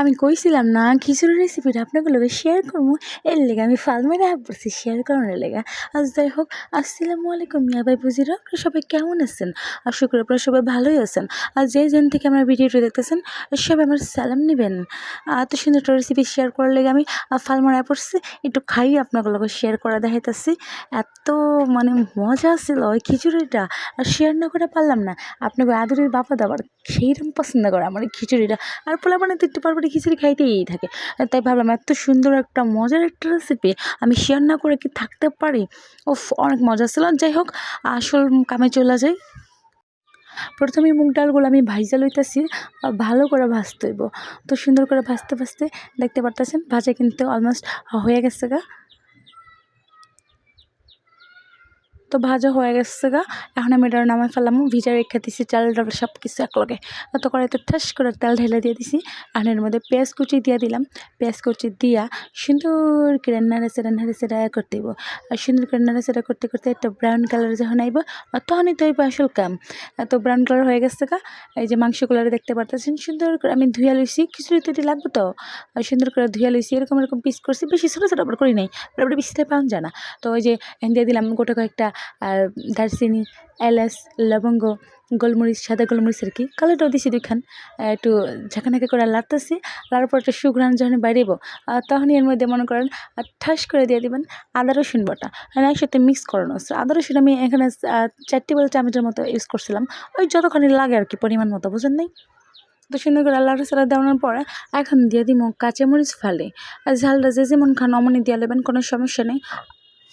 আমি কইছিলাম না, খিচুড়ির রেসিপিটা আপনাকে লগে শেয়ার করব। এর লেগে আমি ফালমেরা পড়ছি শেয়ার করানোর লেগে। আজ যাই হোক, আসসালামু আলাইকুম মিয়া ভাই বুজিরা আপনারা সবাই কেমন আছেন? আশা করি আপনারা সবাই ভালোই আছেন। আর যে যেন থেকে আমার ভিডিওটি দেখতেছেন, সবাই আমার সালাম নেবেন। এত সুন্দর একটা রেসিপি শেয়ার করার লেগে আমি ফালমারা পড়ছি, একটু খাই আপনাকে লগে শেয়ার করা দেখাইতেছি। এত মানে মজা ছিল ওই খিচুড়িটা, আর শেয়ার না করে পারলাম না। আপনাকে আদরের বাবা দাবার সেইরকম পছন্দ করে আমার খিচুড়িটা। আর পোলা মানে তো একটু পর পরে খিচুড়ি খাইতেই থাকে। তাই ভাবলাম, এত সুন্দর একটা মজার একটা রেসিপি আমি শেয়ার না করে কি থাকতে পারি? ও অনেক মজা ছিল। যাই হোক, আসল কামে চলে যাই। প্রথমে মুগ ডালগুলো আমি ভাইজা লইতেছি ভালো করে ভাজতে হইব। তো সুন্দর করে ভাজতে ভাজতে দেখতে পারতেছেন, ভাজা কিন্তু অলমোস্ট হয়ে গেছে গা। তো ভাজা হয়ে গেছে গা। এখন আমি এটা নামাই ফেলাম, ভিজা রেখে দিছি, চাল ডাল সব কিছু একলগে। তো কড়াইতে ঠাস করে তেল ঢেলে দিয়ে দিছি। আর এর মধ্যে পেঁয়াজ কুচি দিয়ে দিলাম। পেঁয়াজ কুচি দিয়া সুন্দর করে নাড়ে সেরা নাড়ে সেরা করতে হইব। আর সুন্দর করে নাড়ে সেরা করতে করতে একটা ব্রাউন কালার যখন আইব, তখনই তো আসল কাম। তো ব্রাউন কালার হয়ে গেছে গা। এই যে মাংসগুলো দেখতে পারতেছেন, সুন্দর করে আমি ধুয়া লইছি। খিচুড়ি তো লাগবে তো। আর সুন্দর করে ধুয়া লইছি, এরকম এরকম পিস করছি। বেশি ছোটো ছোটো করি নাই। তারপরে পাওয়া যায় না। তো ওই যে দিয়ে দিলাম গোটা কয়েকটা আর দারচিনি, এলাচ, লবঙ্গ, গোলমরিচ, সাদা গোলমরিচ আর কি, কালোটাও দিছি দুইখান। একটু ঝাঁকানাকা করে লাড়তেছি, লাড়ার পর একটা সুঘ্রাণ যখন বাইরেব তখনই এর মধ্যে মনে করেন ঠাস করে দিয়ে দেবেন আদা রসুন বাটা। মানে একসাথে মিক্স করানো হচ্ছে। আদা রসুন আমি এখানে চার টেবিল চামচের মতো ইউজ করছিলাম। ওই যতখানি লাগে আর কি, পরিমাণ মতো, বুঝেন নাই? তো সুন্দর করে আল্লাহ সালা দেওয়ানোর পরে এখন দিয়ে দিব কাঁচামরিচ ফালে। আর ঝালটা যে যেমন খান, অমনি দিয়ে নেবেন কোনো সমস্যা নেই।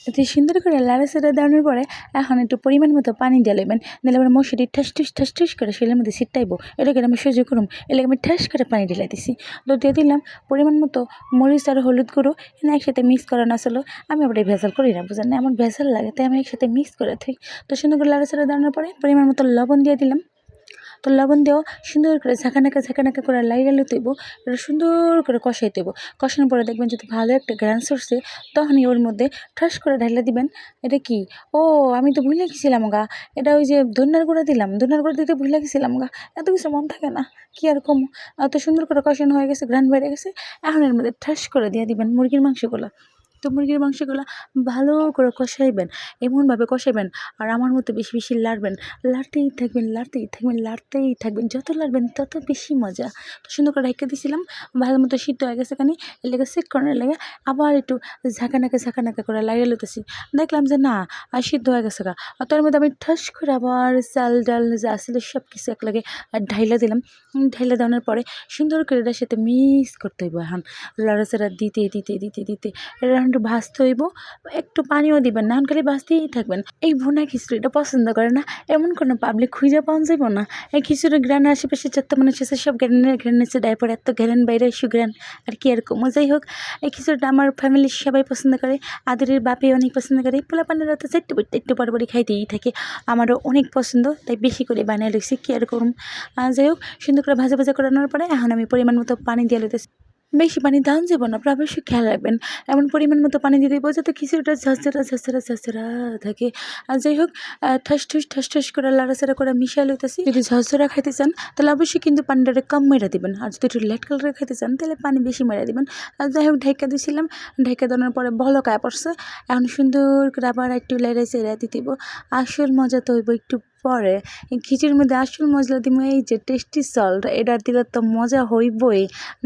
এতে সুন্দর করে লাড়া সেটা দেওয়ানোর পরে এখন একটু পরিমাণ মতো পানি নেবেন দিলে আমার মশারি ঠাস ঠুস ঠাস ঠুস করে সেলের মধ্যে সিটাইবো এটাকে আমি সহ্য করুম এলাকা আমি ঠাস করে পানি ঢেলে দিছি। তো দিয়ে দিলাম, পরিমাণ মতো মরিচ আর হলুদ গুঁড়ো, এনে একসাথে মিক্স করানো আসলো আমি আবার ভেজাল করি না, বুঝলেন না? আমার ভেজাল লাগে, তাই আমি একসাথে মিক্স করে থাকি তো সুন্দর করে লাড়া সেটা দেওয়ানোর পরে পরিমাণ মতো লবণ দিয়ে দিলাম। তো লবণ দেওয়া সুন্দর করে ঝাঁকানাকা ঝাঁকানাকা করে লাইরালে তৈব এটা সুন্দর করে কষাই তৈব কষানোর পরে দেখবেন যদি ভালো একটা গ্রান সরষে তখনই ওর মধ্যে ঠাস করে ঢাইলে দিবেন। এটা কি? ও, আমি তো ভুলে গেছিলাম গা। এটা ওই যে ধন্যার গুঁড়া দিলাম। ধন্যার গুঁড়া দিতে ভুলে গেছিলাম গা। এত কিছু মন থাকে না, কি আর কম? এত সুন্দর করে কষানো হয়ে গেছে, গ্রান বেড়ে গেছে। এখন এর মধ্যে ঠাস করে দিয়ে দিবেন মুরগির মাংসগুলো। তো মুরগির মাংসগুলো ভালো করে কষাইবেন, এমনভাবে কষাইবেন আর আমার মতো বেশি বেশি লাড়বেন। লাড়তেই থাকবেন লাড়তেই থাকবেন লাড়তেই থাকবেন। যত লাড়বেন তত বেশি মজা। তো সুন্দর করে রেখে দিয়েছিলাম ভালো মতো সিদ্ধ হয়ে গেছে কানি এর লেগে সেট করার লেগে আবার একটু ঝাঁকানাকা ঝাঁকানাকা করে লাগিয়ে লইতেছি। দেখলাম যে না, আর সিদ্ধ হয়ে গেছে গা। আর তার মধ্যে আমি ঠাস করে আবার চাল, ডাল যা আসলে সব কিছু একলাগে ঢাইলা দিলাম। ঢাইলা দেওয়ানোর পরে সুন্দর করে এটার সাথে মিক্স করতে হইব এখন। লাড়াচাড়া দিতে দিতে দিতে দিতে এটা একটু ভাজতে হইব, একটু পানিও দিবেন না খালি ভাজতেই থাকবেন। এই ভুনা খিচুড়িটা পছন্দ করে না, এমন কোনো পাবলিক খুঁজে পাওয়া যাইব না। এই খিচুড়ি গ্রান আশেপাশে চারটা মানুষ আছে, সব গ্রানের গ্রানের ডাইপার এত গ্রান বাইরে সুগ্রান আর কি এরকম যাই হোক, এই খিচুড়িটা আমার ফ্যামিলির সবাই পছন্দ করে, আদরের বাপে অনেক পছন্দ করে। পোলা পানিরা তো একটু একটু পর পরই খাইতেই থাকে, আমারও অনেক পছন্দ, তাই বেশি করে বানিয়ে রেখেছি কি আর করুম। যাই হোক, সুন্দর করে ভাজা ভাজা করানোর পরে এখন আমি পরিমাণ মতো পানি দিয়ে লইতেছি। বেশি পানি দাম যাব না আপনারা অবশ্যই খেয়াল রাখবেন। এমন পরিমাণ মতো পানি দিয়ে দেবো যাতে খিচুড়িটা ঝরঝরা ঝরঝরা ঝরঝরা থাকে। আর যাই হোক ঠাস, ঠুস, ঠাস ঠাস করে লাড়াচাড়া করে মিশিয়ে লইতেছি। যদি ঝরঝরা খাইতে চান, তাহলে অবশ্যই কিন্তু পানিটা কম মেরা দিবেন। আর যদি একটু লেট কালারে খাইতে চান, তাহলে পানি বেশি মেরা দিবেন। আর যাই হোক, ঢেকে দিয়েছিলাম ঢেকে দেওয়ার পরে ভালো কায় পড়ছে। এখন সুন্দর করে আবার একটু চেড়ে দিয়ে দিব আসল মজা তো হইব একটু পরে খিচুড়ির মধ্যে আসল মশলা দিব, এই যে টেস্টি সল্ট এটা দিলে তো মজা হইবই,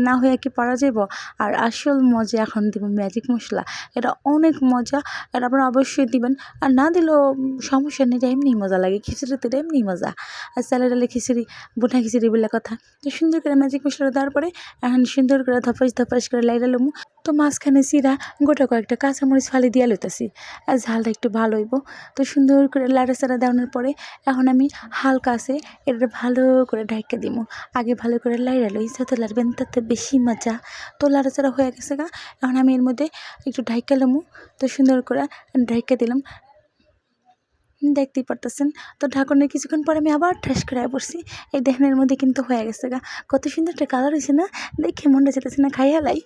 না হইয়া কি পারা যাব আর আসল মজা এখন দিব ম্যাজিক মশলা, এটা অনেক মজা, এটা আপনারা অবশ্যই দিবেন, আর না দিলেও সমস্যা নেই, এটা এমনি মজা লাগে, খিচুড়িতে এটা এমনি মজা। আর চালে ডালে খিচুড়ি, বুনা খিচুড়ি বলে কথা, তো সুন্দর করে ম্যাজিক মশলা দেওয়ার পরে এখন সুন্দর করে ধপাস ধপাস করে লাইরা লমু তো মাঝখানে চিরা গোটা কয়েকটা কাঁচামরিচ ফালি দিয়া লইতেছি। আর ঝালটা একটু ভালো হইব। তো সুন্দর করে লাড়া চাড়া দেওয়ানোর পরে এখন আমি হালকা আছে এটা ভালো করে ঢাইকা দিব আগে ভালো করে লাইড়া লই, যত লাড়বেন তাতে বেশি মজা। তো লাড়াচাড়া হয়ে গেছে গা, এখন আমি এর মধ্যে একটু ঢাইকা লমু। তো সুন্দর করে ঢাইকা দিলাম। দেখতেই পারতেছেন। তো ঢাকনের কিছুক্ষণ পরে আমি আবার ঠাস করে পড়ছি এই দেখনের মধ্যে কিন্তু হয়ে গেছে গা। কত সুন্দর একটা কালার হয়েছে না? দেখে মনটা যেতেছে না খাইয়া লাই।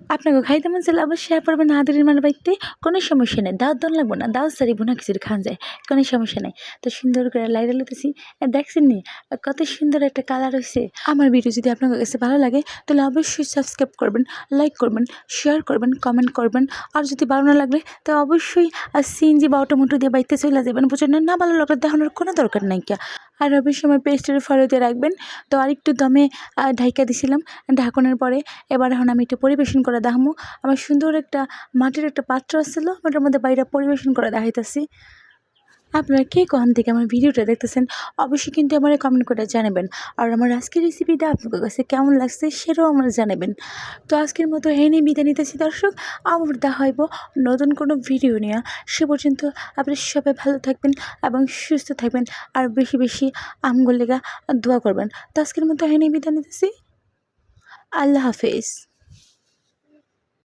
আপনাকে খাইতে মন চাইলে অবশ্যই করবেন। হাতুড়ির মানে বাড়িতে কোনো সমস্যা নেই। দাওয়াত দন লাগবো না। দাওয়াত সারি বোনা কিছু খান যায়। কোনো সমস্যা নেই। তো সুন্দর করে লাইট লুতেছি দেখছেন নি? কত সুন্দর একটা কালার হয়েছে আমার ভিডিও যদি আপনার কাছে ভালো লাগে, তাহলে অবশ্যই সাবস্ক্রাইব করবেন, লাইক করবেন, শেয়ার করবেন, কমেন্ট করবেন। আর যদি ভালো না লাগলে, তো অবশ্যই সিএনজি বা অটোমোটো দিয়ে বাড়িতে চলে যাবেন। বুঝছেন না ভালো লাগলে দেখানোর কোনো দরকার নাই কিয়া। আর রবির সময় পেস্টের দিয়ে রাখবেন। তো আরেকটু দমে ঢাইকা দিছিলাম ঢাকনের পরে। এবার এখন আমি একটু পরিবেশন করে দেখামো। আমার সুন্দর একটা মাটির একটা পাত্র আসছিল ওটার মধ্যে বাইরে পরিবেশন করে দেখাইতেছি। আপনারা কে কখন থেকে আমার ভিডিওটা দেখতেছেন, অবশ্যই কিন্তু আমার কমেন্ট করে জানাবেন। আর আমার আজকের রেসিপিটা আপনাদের কাছে কেমন লাগছে সেটাও আমার জানাবেন। তো আজকের মতো হেনে বিদায় নিতেছি দর্শক, আবার দেখা হইব নতুন কোনো ভিডিও নিয়ে। সে পর্যন্ত আপনারা সবাই ভালো থাকবেন এবং সুস্থ থাকবেন আর বেশি বেশি আমগুলিগা দোয়া করবেন। তো আজকের মতো হেনে বিদায় নিতেছি। আল্লাহ হাফেজ।